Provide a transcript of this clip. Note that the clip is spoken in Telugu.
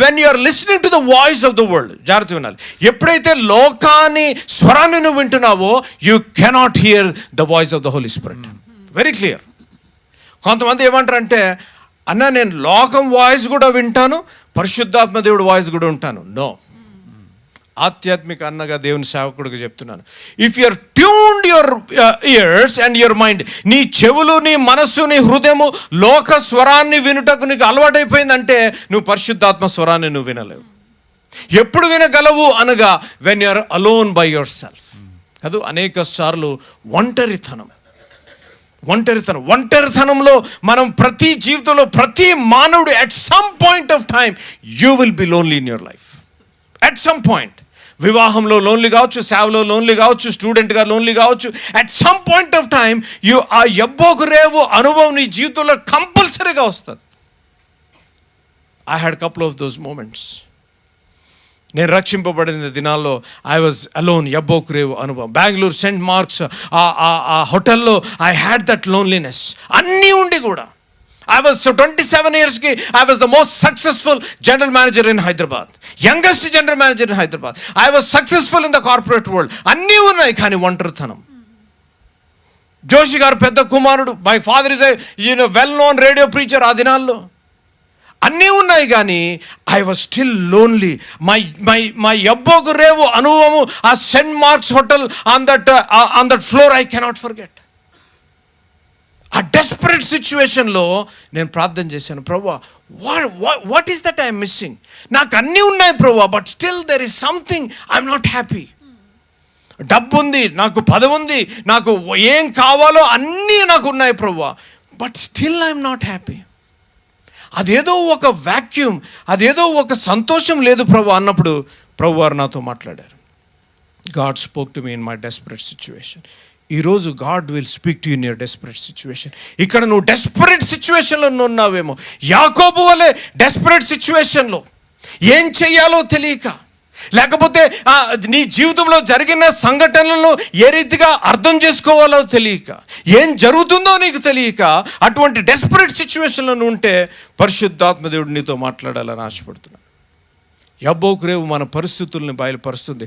When you are listening to the voice of the world జాగ్రత్త వినాలి. ఎప్పుడైతే లోకాన్ని స్వరాన్ని నువ్వు వింటున్నావో you cannot hear the voice of the holy spirit very clear కొంతమంది ఏమంటారంటే అన్న నేను లోకం వాయిస్ కూడా వింటాను పరిశుద్ధాత్మ దేవుడు వాయిస్ కూడా ఉంటాను. నో ఆధ్యాత్మిక అన్నగా దేవుని సేవకుడికి చెప్తున్నాను. If you're tuned your ears and your mind నీ చెవులు నీ మనస్సు నీ హృదయము లోక స్వరాన్ని వినుటకు నీకు అలవాటైపోయిందంటే నువ్వు పరిశుద్ధాత్మ స్వరాన్ని నువ్వు వినలేవు. ఎప్పుడు వినగలవు అనగా when you're alone by yourself కాదు అనేక సార్లు ఒంటరితనం. ఒంటరితనం. ఒంటరితనంలో మనం ప్రతి జీవితంలో ప్రతి మానవుడు at some point of time you will be lonely in your life at some point వివాహంలో లోన్లీ కావచ్చు సేవలో లోన్లీ కావచ్చు స్టూడెంట్గా లోన్లీ కావచ్చు at some point of time you uh ఎబ్బోకు రేవు అనుభవం నీ జీవితంలో కంపల్సరీగా వస్తుంది. I had couple of those moments నేను రక్షింపబడిన దినాల్లో ఐ వాజ్ అలోన్ ఎబ్బోక్ రేవ్ అనుభవం. బెంగళూరు సెంట్ మార్క్స్ ఆ హోటల్లో ఐ హ్యాడ్ దట్ లోన్లీనెస్ అన్నీ ఉండి కూడా. ఐ వాజ్ ట్వంటీ సెవెన్ ఇయర్స్కి I was the most successful general manager in Hyderabad youngest general manager in Hyderabad I was successful in the corporate world అన్నీ ఉన్నాయి కానీ ఒంటరితనం. జోషి గారు పెద్ద కుమారుడు. My father is you know well known radio preacher ఆ దినాల్లో. అన్నీ ఉన్నాయి కానీ I was still lonely my my my ఎబ్బోకు రేవు అనుభవము ఆ saint Mark's hotel on that on that floor I cannot forget desperate సిచ్యువేషన్లో నేను ప్రార్థన చేశాను ప్రభా what is that I'm missing నాకు అన్నీ ఉన్నాయి ప్రభా but still there is something I'm not happy డబ్బు ఉంది నాకు పదవి ఉంది నాకు ఏం కావాలో అన్నీ నాకు ఉన్నాయి ప్రభా but still I'm not happy అదేదో ఒక వాక్యూమ్ అదేదో ఒక సంతోషం లేదు ప్రభు అన్నప్పుడు ప్రభు వారు నాతో మాట్లాడారు. God spoke to me in my desperate situation ఈరోజు God will speak to in near desperate situation. ఇక్కడ నువ్వు డెస్పరేట్ సిచ్యువేషన్లో ఉన్నావేమో. యాకోబు వలె డెస్పరేట్ సిచ్యువేషన్లో ఏం చెయ్యాలో తెలియక లేకపోతే నీ జీవితంలో జరిగిన సంఘటనలను ఏ రీతిగా అర్థం చేసుకోవాలో తెలియక ఏం జరుగుతుందో నీకు తెలియక అటువంటి డెస్పరేట్ సిచ్యువేషన్లో ఉంటే పరిశుద్ధాత్మ దేవుడు నీతో మాట్లాడాలని ఆశపడుతున్నాను. యబ్బోకు రేవు మన పరిస్థితుల్ని బయలుపరుస్తుంది.